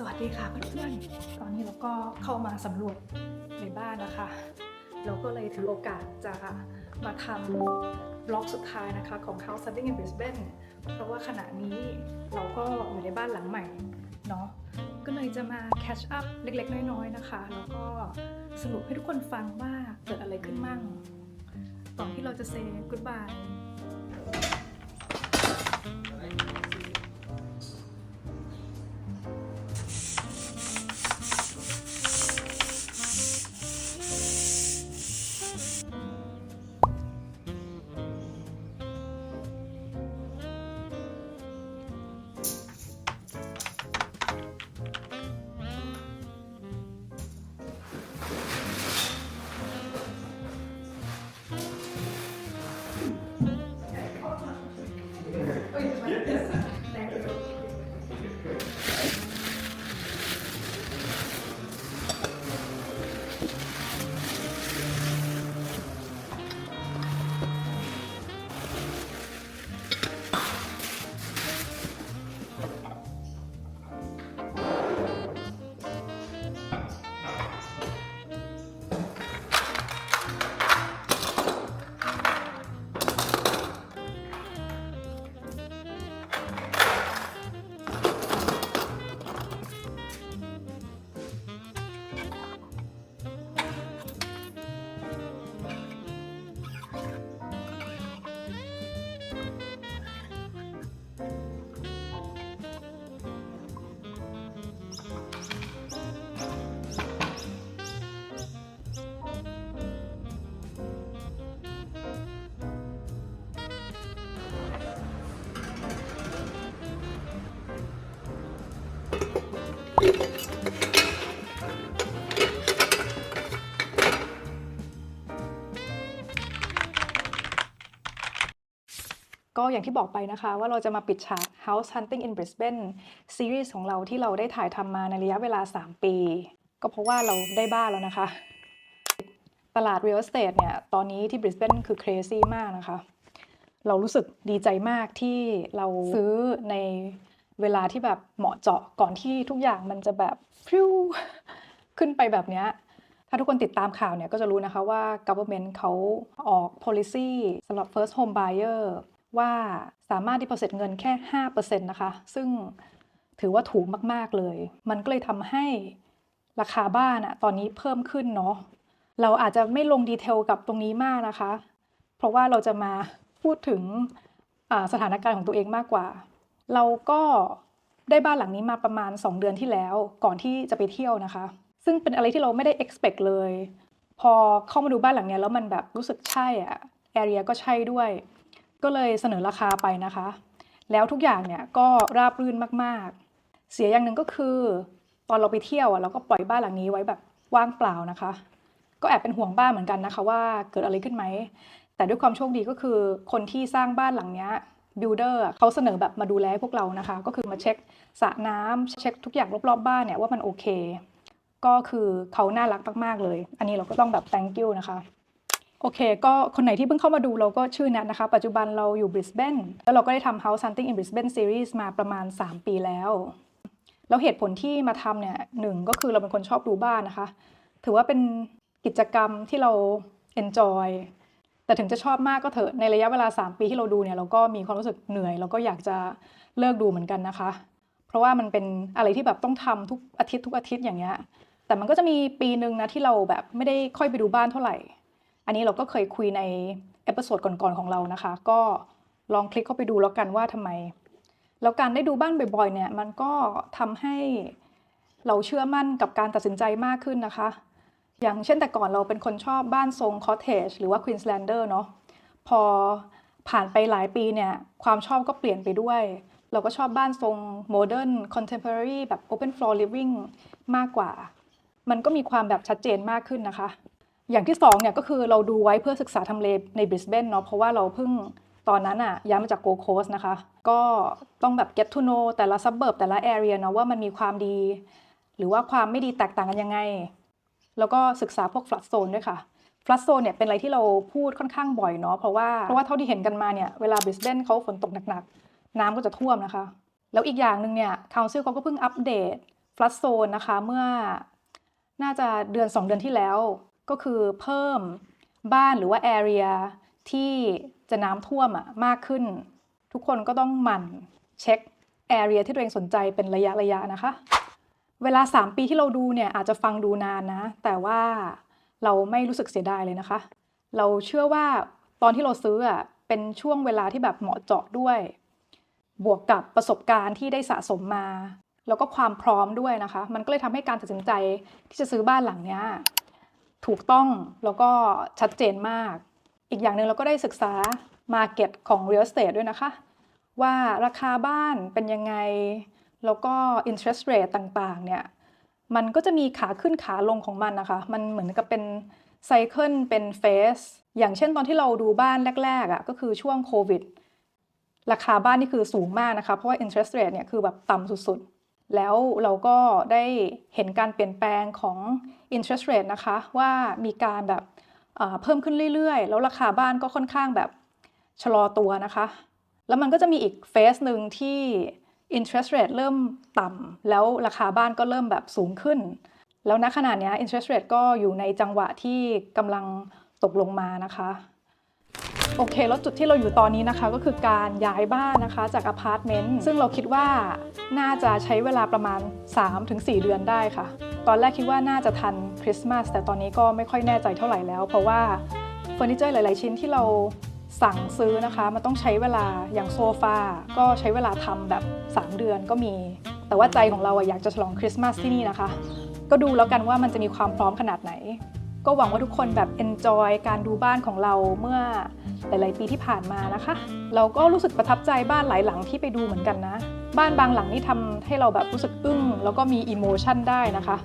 สวัสดีค่ะเพื่อนๆ ตอนนี้เราก็เข้ามาสำรวจในบ้านนะคะ เราก็เลยถือโอกาสจะมาทำบล็อกสุดท้ายนะคะของ House Hunting in Brisbane เพราะว่าขณะนี้เราก็อยู่ในบ้านหลังใหม่เนาะ ก็เลยจะมา catch up เล็กๆ น้อยๆ นะคะ แล้วก็สรุปให้ทุกคนฟังว่าเกิดอะไรขึ้นมั่งตอนที่เราจะ say goodbye Yes. ก็อย่างที่บอกไปนะคะว่าเราจะมาปิดฉาก House Hunting in Brisbane ซีรีส์ของเราที่เราได้ถ่ายทำมาในระยะเวลา 3 ปี ก็เพราะว่าเราได้บ้านแล้วนะคะ ตลาด real estate เนี่ย ตอนนี้ที่ Brisbane คือ crazy มากนะคะ เรารู้สึกดีใจมากที่เราซื้อในเวลาที่แบบเหมาะเจาะก่อนที่ทุกอย่างมันจะแบบฟิวขึ้นไปแบบเนี้ยถ้าทุกคนติดตามข่าวเนี่ยก็จะรู้นะคะว่า government เขาออก policy สำหรับ first home buyer ว่าสามารถ deposit เงินแค่ 5%นะคะ ซึ่งถือว่าถูกมาก ๆ เลย มันก็เลยทำให้ราคาบ้านอะตอนนี้เพิ่มขึ้นเนาะ เราอาจจะไม่ลงดีเทลกับตรงนี้มากนะคะ เพราะว่าเราจะมาพูดถึงสถานการณ์ของตัวเองมากกว่า เราก็ได้บ้านหลังนี้มาประมาณ 2 เดือนที่แล้ว ก่อนที่จะไปเที่ยวนะคะ ซึ่งเป็นอะไรที่เราไม่ได้ expect เลย พอเข้ามาดูบ้านหลังนี้แล้วมันแบบรู้สึกใช่อะ area ก็ใช่ด้วย ก็เลยเสนอราคาไปนะคะ แล้วทุกอย่างเนี่ยก็ราบรื่นมากๆ เสียอย่างหนึ่งก็คือ ตอนเราไปเที่ยวอะเราก็ปล่อยบ้านหลังนี้ไว้แบบว่างเปล่านะคะ ก็แอบเป็นห่วงบ้านเหมือนกันนะคะ ว่าเกิดอะไรขึ้นไหม แต่ด้วยความโชคดีก็คือ คนที่สร้างบ้านหลังเนี้ยบิลเดอร์เขาเสนอแบบมาดูแลพวกเรานะคะ ก็คือมาเช็คสระน้ำเช็คทุกอย่างรอบๆบ้านเนี่ยว่ามันโอเค ก็คือเขาน่ารักมากๆเลย อันนี้เราก็ต้องแบบ thank you นะคะ โอเค ก็คนไหนที่เพิ่งเข้ามาดูเราก็ชื่อนัทนะคะ ปัจจุบันเราอยู่บริสเบนแล้วเราก็ได้ทำ House Hunting in Brisbane Series มาประมาณ 3 ปีแล้ว แล้วเหตุผลที่มาทำเนี่ยหนึ่งก็คือเราเป็นคนชอบดูบ้านนะคะ ถือว่าเป็นกิจกรรมที่เรา enjoy แต่ถึงจะชอบมากก็เถอะในระยะเวลา 3 ปีที่เราดูเนี่ยเราก็มีความรู้สึกเหนื่อยเราก็อยากจะเลิกดูเหมือนกันนะคะ เพราะว่ามันเป็นอะไรที่แบบต้องทำทุกอาทิตย์ทุกอาทิตย์อย่างเงี้ยแต่มันก็จะมีปีหนึ่งนะที่เราแบบไม่ได้ค่อยไปดูบ้านเท่าไหร่ อันนี้เราก็เคยคุยในเอพิโซดก่อนๆของเรานะคะ ก็ลองคลิกเข้าไปดูแล้วกันว่าทำไม แล้วการได้ดูบ้านบ่อยๆเนี่ยมันก็ทำให้เราเชื่อมั่นกับการตัดสินใจมากขึ้นนะคะ อย่างเช่นแต่ก่อนเราเป็นคนชอบบ้านทรงคอ t เทจหรือว่า Queenslander เนาะพอผ่านไปหลายปีเนี่ยความชอบก็เปลี่ยนไปด้วย เราก็ชอบบ้านทรงโมเดิร์นคอนเทม p o r a r y แบบ Open Floor Living มากกว่า มันก็มีความแบบชัดเจนมากขึ้นนะคะ อย่างที่สองเนี่ยก็คือเราดูไว้เพื่อศึกษาทำเลในบริสเบนเนาะเพราะว่าเราเพิ่งตอนนั้นอะย้ายมาจากโกโคสนะคะ ก็ต้องแบบ get to know แต่ละ suburb แต่ละ area เนาะว่ามันมีความดี หรือว่าความไม่ดีแตกต่างกันยังไง แล้วก็ศึกษาพวก flood zone ด้วยค่ะ flood zone เนี่ยเป็นอะไรที่เราพูดค่อนข้างบ่อยเนาะเพราะว่าเพราะว่าเท่าที่เห็นกันมาเนี่ยเวลาบริสเบนเขาฝนตกหนักๆ น้ำก็จะท่วมนะคะ แล้วอีกอย่างหนึ่งเนี่ย council เขาก็เพิ่งอัปเดต flood zone นะคะเมื่อน่าจะเดือน 2 เดือนที่แล้ว ก็คือเพิ่มบ้านหรือว่า area ที่จะน้ำท่วมอะมากขึ้น ทุกคนก็ต้องหมั่นเช็ค area ที่ตัวเองสนใจเป็นระยะระยะนะคะ เวลา 3 ปีที่เราดูเนี่ยอาจจะฟังดูนานนะ แต่ว่าเราไม่รู้สึกเสียดายเลยนะคะ เราเชื่อว่าตอนที่เราซื้ออะเป็นช่วงเวลาที่แบบเหมาะเจาะด้วย บวกกับประสบการณ์ที่ได้สะสมมา แล้วก็ความพร้อมด้วยนะคะ มันก็เลยทำให้การตัดสินใจที่จะซื้อบ้านหลังเนี้ย ถูกต้องแล้วก็ชัดเจนมาก อีกอย่างหนึ่งเราก็ได้ศึกษา Market ของ Real Estate ด้วยนะคะ ว่าราคาบ้านเป็นยังไง แล้วก็ interest rate ต่างๆ เนี่ย มันก็จะมีขาขึ้นขาลงของมันนะคะ มันเหมือนกับเป็นไซเคิลเป็นเฟสอย่างเช่นตอนที่เราดูบ้านแรกๆอะ่ะก็คือช่วงโควิดราคาบ้านนี่คือสูงมากนะคะ เพราะว่า interest rate เนี่ยคือแบบต่ำสุดๆ แล้วเราก็ได้เห็นการเปลี่ยนแปลงของ interest rate นะคะ ว่ามีการแบบเพิ่มขึ้นเรื่อยๆ แล้วราคาบ้านก็ค่อนข้างแบบชะลอตัวนะคะ แล้วมันก็จะมีอีกเฟสหนึ่งที่ interest rate เริ่มต่ำแล้วราคาบ้านก็เริ่มแบบสูงขึ้น แล้วณขณะเนี้ย interest rate ก็อยู่ในจังหวะที่กำลังตกลงมานะคะ โอเค แล้วจุดที่เราอยู่ตอนนี้นะคะ ก็คือการย้ายบ้านนะคะจากอพาร์ตเมนต์ซึ่งเราคิดว่าน่าจะใช้เวลาประมาณ 3-4 เดือนได้ค่ะ ตอนแรกคิดว่าน่าจะทันคริสต์มาสแต่ตอนนี้ก็ไม่ค่อยแน่ใจเท่าไหร่แล้ว เพราะว่าเฟอร์นิเจอร์หลาย ๆ ชิ้นที่เราสั่งซื้อนะคะ มันต้องใช้เวลาอย่างโซฟาก็ใช้เวลาทำแบบ 3 เดือนก็มี แต่ว่าใจของเราอะอยากจะฉลองคริสต์มาสที่นี่นะคะ ก็ดูแล้วกันว่ามันจะมีความพร้อมขนาดไหน ก็หวังว่าทุกคนแบบ enjoy การดูบ้านของเราเมื่อหลาย ๆ ปีที่ผ่านมานะคะ เราก็รู้สึกประทับใจบ้านหลายหลังที่ไปดูเหมือนกันนะ บ้านบางหลังนี่ทำให้เราแบบรู้สึกอึ้งแล้วก็มี emotion ได้นะคะ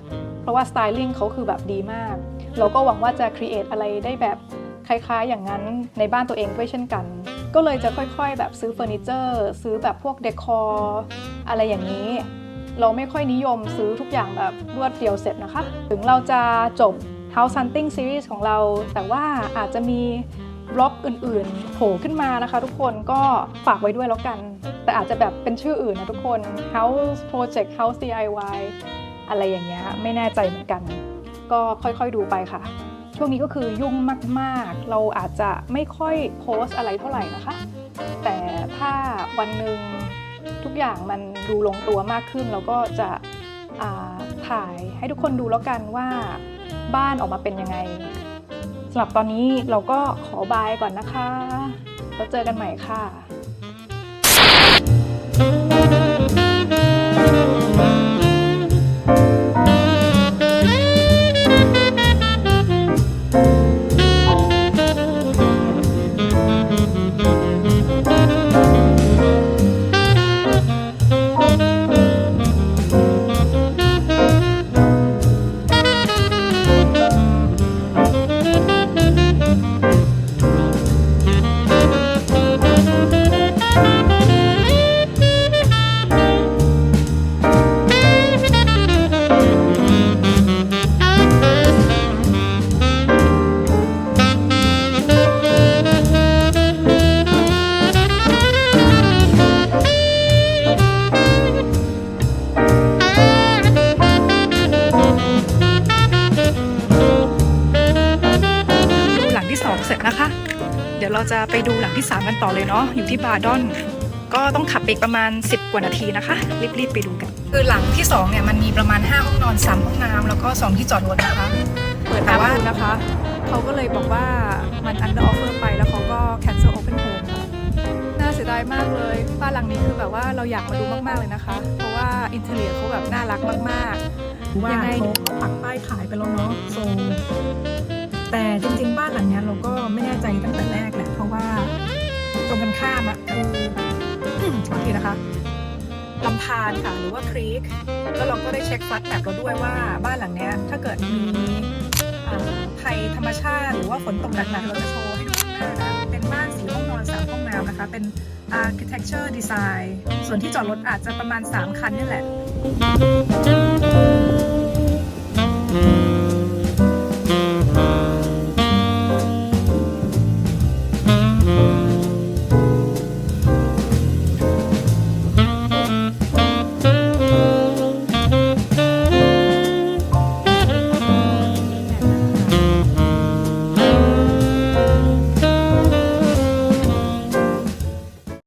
เพราะว่า styling เขาคือแบบดีมาก เราก็หวังว่าจะ create อะไรได้แบบคล้าย ๆ อย่างนั้นในบ้านตัวเองด้วยเช่นกัน ก็เลยจะค่อย ๆ แบบซื้อเฟอร์นิเจอร์ซื้อแบบพวกเดคอร์อะไรอย่างนี้ เราไม่ค่อยนิยมซื้อทุกอย่างแบบรวดเดียวเสร็จนะคะ ถึงเราจะจบ House Hunting Series ของเรา แต่ว่าอาจจะมีบล็อกอื่นๆโผล่ขึ้นมานะคะ ทุกคนก็ฝากไว้ด้วยแล้วกัน แต่อาจจะแบบเป็นชื่ออื่นนะทุกคน House Project House DIY อะไรอย่างเงี้ยไม่แน่ใจเหมือนกัน ก็ค่อยๆดูไปค่ะ ช่วงนี้ก็คือยุ่งมากๆ เราอาจจะไม่ค่อยโพสอะไรเท่าไหร่นะคะ แต่ถ้าวันหนึ่งทุกอย่างมันดูลงตัวมากขึ้น เราก็จะอ่าถ่ายให้ทุกคนดูแล้วกันว่า บ้านออกมาเป็นยังไงสำหรับตอนนี้เราก็ขอบายก่อนนะคะ แล้วเจอกันใหม่ค่ะ ที่3กันต่อเลยเนาะอยู่ที่บาร์ดอน ก็ต้องขับไปอีกประมาณ 10 กว่านาทีนะคะ รีบๆไปดูกัน คือหลังที่2เนี่ยมันมีประมาณ 5 ห้องนอน 3 ห้องน้ำแล้วก็ 2 ที่จอดรถนะคะ เปิดแต่ว่านะคะเขาก็เลยบอกว่ามัน under offer ไปแล้วเขาก็ cancel open home ค่ะน่าเสียดายมากเลยบ้านหลังนี้คือแบบว่าเราอยากมาดูมากๆเลยนะคะ เพราะว่าอินเทอร์เน็ตเขาแบบน่ารักมากว่ายังไงเขาปักป้ายขายไปแล้วเนาะโซ แต่จริงๆบ้านหลังนี้เราก็ไม่แน่ใจตั้งแต่แรกแหละเพราะว่าตรงกันข้ามอะคือโทษทีนะคะลำธานค่ะหรือว่าครีกแล้วเราก็ได้เช็คฟัดแบบเราด้วยว่าบ้านหลังนี้ถ้าเกิดมีภัยธรรมชาติ หรือว่าฝนตกหนักๆเราจะโชว์ให้ดูนะคะเป็นบ้านสีห้องนอนสามห้องน้ำนะคะ เป็น architecture design ส่วนที่จอดรถอาจจะประมาณ 3 คันนี่แหละ